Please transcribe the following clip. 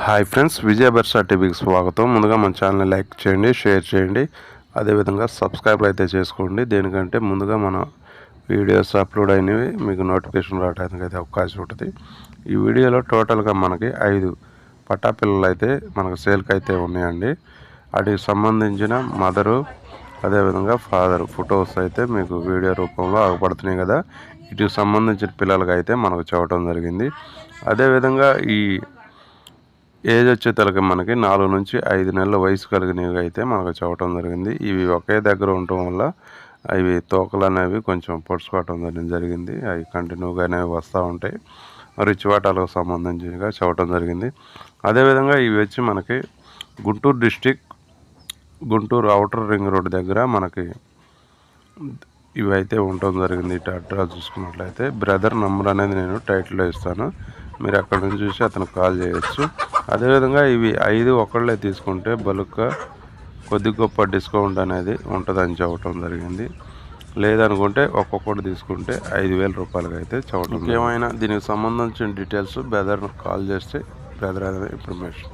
Hi friends విజయ బర్సా టీవీకి స్వాగతం. ముందుగా మన ఛానల్ని లైక్ చేయండి షేర్ చేయండి. అదేవిధంగా సబ్స్క్రైబ్ అయితే చేసుకోండి. దేనికంటే ముందుగా మన వీడియోస్ అప్లోడ్ అయినవి మీకు నోటిఫికేషన్ రావడానికి అయితే అవకాశం ఉంటుంది. ఈ వీడియోలో టోటల్గా మనకి ఐదు పట్టా పిల్లలు అయితే మనకు సేల్కి అయితే ఉన్నాయండి. వాటికి సంబంధించిన మదరు అదేవిధంగా ఫాదర్ ఫొటోస్ అయితే మీకు వీడియో రూపంలో ఆగపడుతున్నాయి కదా. వీటికి సంబంధించిన పిల్లలకి అయితే మనకు చూడటం జరిగింది. అదేవిధంగా ఈ ఏజ్ వచ్చేతలకి మనకి నాలుగు నుంచి ఐదు నెలల వయసు కలిగినవి అయితే మనకు చెప్పడం జరిగింది. ఇవి ఒకే దగ్గర ఉండటం వల్ల అవి తోకలు అనేవి కొంచెం పొడుచుకోవటం జరిగింది. అవి కంటిన్యూగా అనేవి వస్తూ ఉంటాయి. రిచ్ వాటాలకు సంబంధించినగా చెప్పడం జరిగింది. అదేవిధంగా ఇవి వచ్చి మనకి Guntur district Guntur outer ring road దగ్గర మనకి ఇవి అయితే ఉండటం జరిగింది. ఇటు అడ్రస్ చూసుకున్నట్లయితే బ్రదర్ నెంబర్ అనేది నేను టైటిల్లో ఇస్తాను. మీరు అక్కడ నుంచి చూసి అతనికి కాల్ చేయొచ్చు. అదేవిధంగా ఇవి ఐదు ఒకళ్ళే తీసుకుంటే బల్క్గా కొద్ది గొప్ప డిస్కౌంట్ అనేది ఉంటుందని చెప్పడం జరిగింది. లేదనుకుంటే ఒక్కొక్కటి తీసుకుంటే ఐదు వేల రూపాయలకి అయితే చెప్పడం ఏమైనా దీనికి సంబంధించిన డీటెయిల్స్ బ్రదర్ను కాల్ చేస్తే బ్రదర్ అనేది ఇన్ఫర్మేషన్.